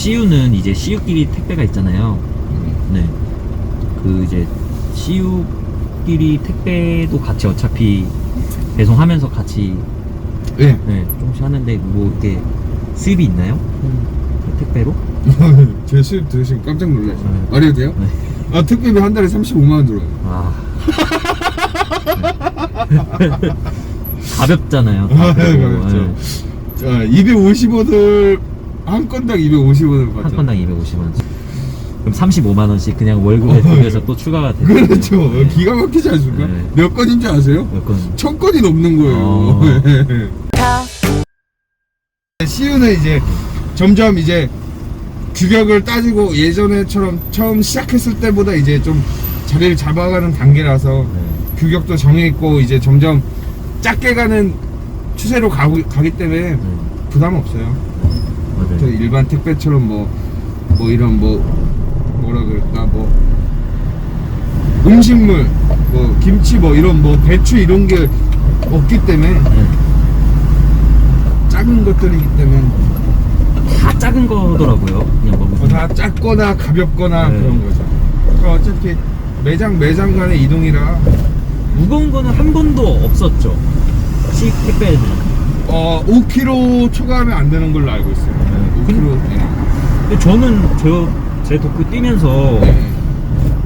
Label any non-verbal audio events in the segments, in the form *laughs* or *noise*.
CU는 이제 CU끼리 택배가 있잖아요. 네. 그 이제 CU끼리 택배도 같이 어차피 배송하면서 같이 네. 네, 조금씩 하는데 뭐 이렇게 수입이 있나요? 그 택배로? *laughs* 제 수입 들으시면 깜짝 놀라시죠. 네. 말해도 돼요? 네. 아, 특별히 한 달에 35만 원 들어요. 아. 네. *laughs* 가볍잖아요. 아, 그리고, 가볍죠. 네. 자, 250원을 한 건당 250원을 받죠. 한 건당 250원. 그럼 35만 원씩 그냥 월급에 비해서 또 추가가 되죠. 어. 그렇죠. 기가 막히지 않습니까? 네. 몇 건인지 아세요? 몇 건? 천 건이 넘는 거예요. 어. *laughs* CU는 이제 점점 이제 규격을 따지고 예전에처럼 처음 시작했을 때보다 이제 좀 자리를 잡아가는 단계라서 네. 규격도 정해 있고 이제 점점 작게 가는 추세로 가고, 가기 때문에 네. 부담 없어요. 저 맞아요. 일반 택배처럼 뭐, 뭐 이런 뭐, 뭐라 그럴까, 뭐, 음식물, 뭐, 김치 뭐 이런 뭐, 배추 이런 게 없기 때문에, 네. 작은 것들이기 때문에, 다 작은 거더라고요. 그냥 뭐뭐 무슨 다 작거나 가볍거나 네. 그런 거죠. 그러니까 어차피 매장 매장 간의 이동이라, 무거운 거는 한 번도 없었죠. 시 택배는. 어, 5kg 초과하면 안 되는 걸로 알고 있어요. 네. 5kg. 네. 근데 저는 저, 제 도쿄 뛰면서 네.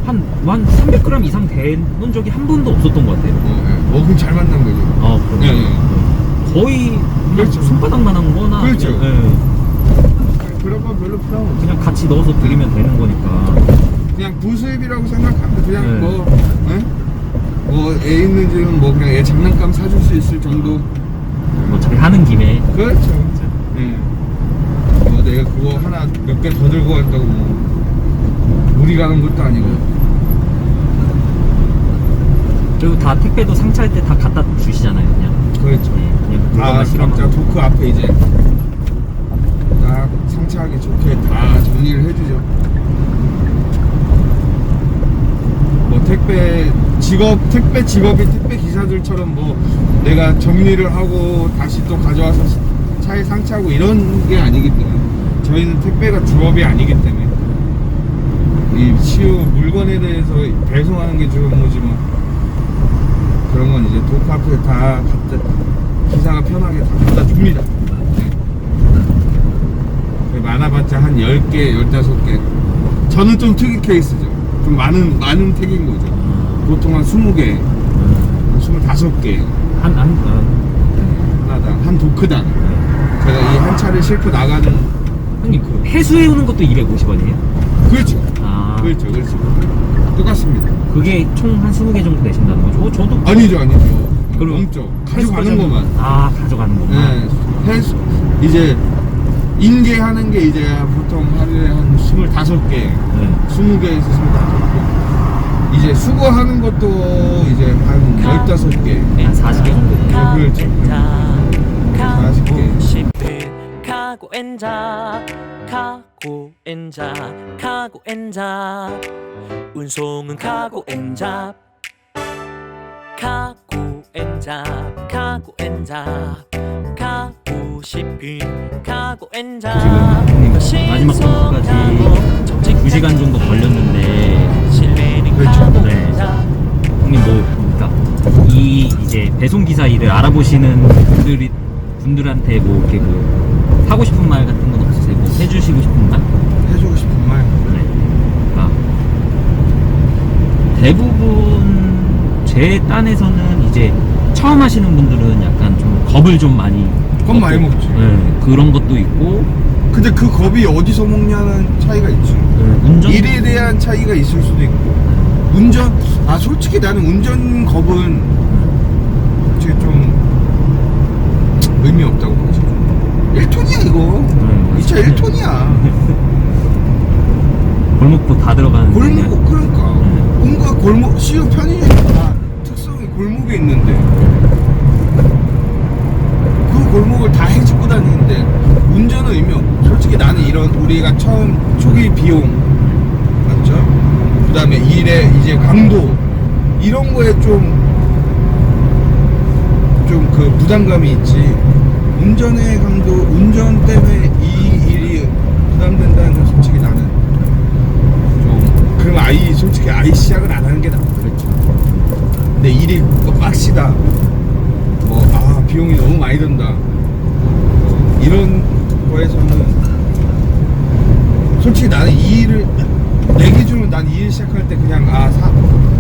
한, 한 300g 이상 되는 적이 한 번도 없었던 것 같아요. 어, 네. 어, 그럼 잘 만난 거죠. 아, 그럼 네, 네. 거의 그냥 그렇죠. 손바닥만 한 거나 그렇죠. 그냥, 예, 그런 건 별로 부담 없어요. 그냥 같이 넣어서 드리면 되는 거니까. 그냥 부수입이라고 생각하면 그냥 네. 뭐, 에? 뭐, 애 있는 집은 뭐 그냥 애 장난감 사줄 수 있을 정도. 뭐 어차피 하는 김에 그렇죠. 예. 뭐 내가 그거 하나 몇 개 더 들고 간다고 뭐, 무리 가는 것도 아니고. 그리고 다 택배도 상차할 때 다 갖다 주시잖아요, 그냥. 그렇죠. 네, 그냥 물건만 실어만. 각자 도크 앞에 이제 딱 상차하기 좋게 다 정리를 해주죠. 뭐 택배 직업 택배 직업이 택배 기사들처럼 뭐 내가 정리를 하고 다시 또 가져와서 차에 상차하고 이런 게 아니기 때문에 저희는 택배가 주업이 아니기 때문에 이 시우 물건에 대해서 배송하는 게 주업 업무지만 그런 건 이제 도크 앞에 다 갖다 기사가 편하게 다 갖다 줍니다. 네. 많아봤자 한 10개, 15개. 저는 좀 특이 케이스죠. 좀 많은, 많은 택인 거죠. 보통 한 20개, 한 25개. 한, 한, 한, 하나당, 한 도크당. 제가 이 한 차를 싣고 나가는. 형님, 그 해수해 오는 것도 250원이에요? 그렇죠. 아. 그렇죠, 그렇죠. 똑같습니다. 그게 총 한 20개 정도 내신다는 거죠? 어, 저도. 아니죠, 아니죠. 그럼 넘죠. 가져가는 것만. 아, 가져가는 것만. 네, 해수, 이제, 인계하는 게 이제 보통 하루에 한 25개, 네. 20개에서 25개. 이제 수거하는 것도 이제 한 15개. 네, 한 40개 정도. 네, 그렇죠. 40개. 싶은 카고 엔자 카고 엔자 카고 엔자 운송은 카고 엔자 카고 엔자 카고 엔자 카고 싶은 카고 엔자 지금 마지막 점프까지 2시간 정도 걸렸는데 그렇죠. 카고 네. 형님 뭐 그러니까 이 이제 배송 기사 일을 알아보시는 분들이 분들한테 뭐 이렇게 뭐 하고 싶은 말 같은 건 없으세요? 뭐 해주시고 싶은 말? 해주고 싶은 말. 네. 그러니까 대부분 제 딴에서는 이제 처음 하시는 분들은 약간 좀 겁을 좀 많이 겁 많이 먹지. 네, 그런 것도 있고 근데 그 겁이 어디서 먹냐는 차이가 있죠. 네, 운전 일에 대한 차이가 있을 수도 있고. 운전, 아, 솔직히 나는 운전 겁은 되게 좀 의미 없다고 보지. 1톤이야, 이거. 네, 이차 맞아요. 1톤이야. *laughs* 골목도 다 들어가는 골목, 그러니까. 네. 뭔가 골목, 시유 편의점이 다 특성이 골목에 있는데. 그 골목을 다 해집고 다니는데 운전은 의미 없 솔직히 나는 이런 우리가 처음 초기 비용 맞죠? 그 다음에 일의 이제 강도. 이런 거에 좀 좀 그 부담감이 있지. 운전의 강도 운전 때문에 이 일이 부담된다는 건 솔직히 나는 좀 그럼 아이 솔직히 아이 시작을 안 하는 게 나아. 그렇죠. 근데 일이 빡시다. 뭐 아 비용이 너무 많이 든다. 이런 거에서는 솔직히 나는 이 일을 내 기준으로 난이 일 시작할 때 그냥, 아, 사,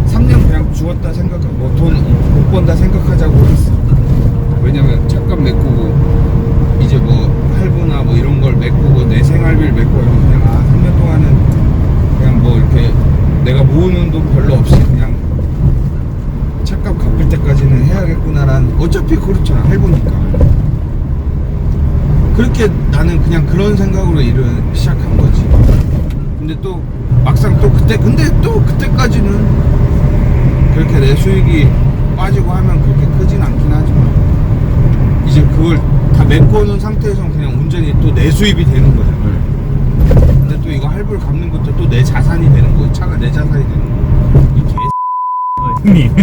3년 그냥 죽었다 생각하고, 뭐 돈 못 번다 생각하자고 했어. 왜냐면 잠깐 메꾸고, 이제 뭐 할부나 뭐 이런 걸 메꾸고, 내 생활비를 메꾸고, 그냥, 아, 3년 동안은 그냥 뭐 이렇게 내가 모으는 돈 별로 없이 그냥 착값 갚을 때까지는 해야겠구나라는 어차피 그렇잖아 해보니까 그렇게 나는 그냥 그런 생각으로 일을 시작한 거지 근데 또 막상 또 그때 근데 또 그때까지는 그렇게 내 수익이 빠지고 하면 그렇게 크진 않긴 하지만 이제 그걸 다 메꿔놓은 상태에서 그냥 온전히 또 내 수입이 되는 거잖아 근데 또 이거 할부를 갚는 것도 또 내 자산이 되는 거고 차가 내 자산이 되는 거고 이개 어, 형님.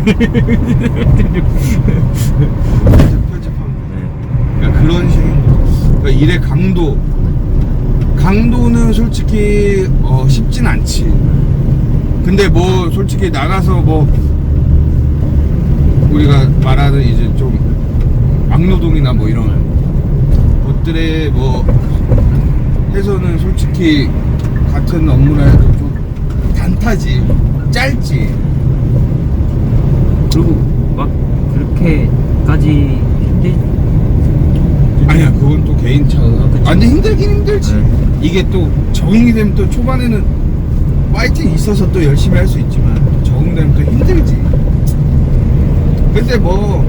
펼쳐하면 그러니까 그런 식인 거죠. 그러니까 일의 강도 강도는 솔직히 어, 쉽진 않지. 근데 뭐 솔직히 나가서 뭐 우리가 말하는 이제 좀 막노동이나 뭐 이런 것들에 뭐 해서는 솔직히 같은 업무라 해도 좀 단타지 짧지 그리고 막 그렇게까지. 아니야 그건 또 개인차가 그치. 아, 근데 힘들긴 힘들지 네. 이게 또 적응이 되면 또 초반에는 파이팅 있어서 또 열심히 할 수 있지만 또 적응되면 또 힘들지 근데 뭐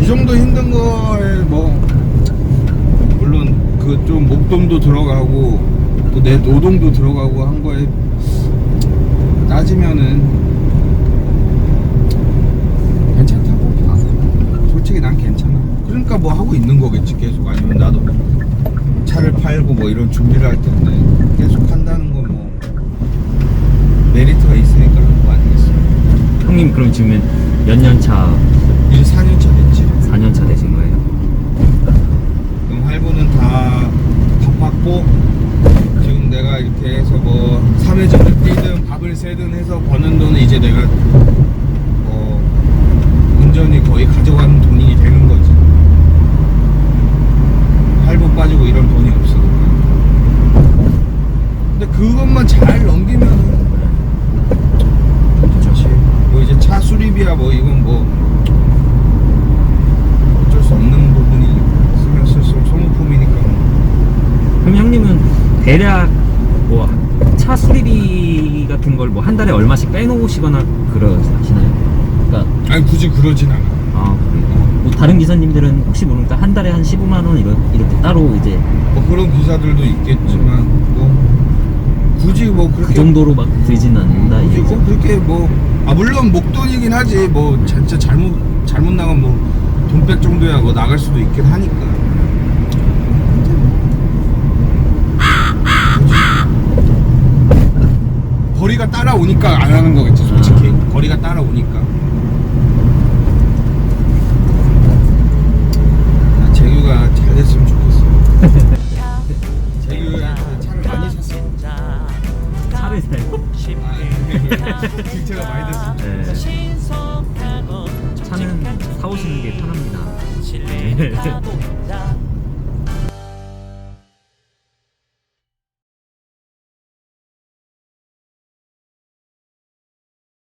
이 정도 힘든 거에 뭐 물론 그 좀 목돈도 들어가고 또 내 노동도 들어가고 한 거에 따지면은 괜찮다고 봐. 솔직히 난 괜찮아. 그러니까 뭐 하고 거겠지 계속 아니면 나도 차를 팔고 뭐 이런 준비를 할 텐데 계속 한다는 건 뭐 메리트가 있으니까 하는 거 아니겠어? 형님 그럼 지금 몇 년 차, 이제 4년 차 됐지. 4년 차 되신 거예요? 그럼 할부는 다 갚았고 지금 내가 이렇게 해서 뭐 3회전을 뛰든 밥을 새든 해서 버는 돈은 이제 내가 어 온전히 거의 가져가는 돈이 되는 거지 할부 빠지고 이런 돈이 없으니까 근데 그것만 잘 넘기면은 좋지 뭐 이제 차 수리비야 뭐 이건 뭐 어쩔 수 없는 부분이 쓰면 쓸수록 소모품이니까 그럼 형님은 대략 뭐 차 수리비 같은 걸 뭐 한 달에 얼마씩 빼놓으시거나 그러시나요? 그러니까 아니 굳이 그러진 않아 아 그래요? 뭐 다른 기사님들은 혹시 모르니까 한 달에 한 15만 원 이렇게, 이렇게 따로 이제 뭐 그런 기사들도 있겠지만 뭐 굳이 뭐 그렇게 그 정도로 막 들진 않는다 굳이 이게 뭐 그렇게 뭐 아 물론 목돈이긴 하지. 뭐 진짜 잘못 잘못 나가면 뭐돈 뺄 정도야 뭐 나갈 수도 있긴 하니까 근데 뭐 거리가 따라오니까 안 하는 거겠지 솔직히 아. 거리가 따라오니까 아, 재규가 잘 됐으면 좋겠어 *laughs* 재규가 차를 많이 샀어 차를 사요? 아, *laughs* 뒷차가 많이 됐으면 좋겠어 네. 차는 사오시는 게 편합니다. 실내가도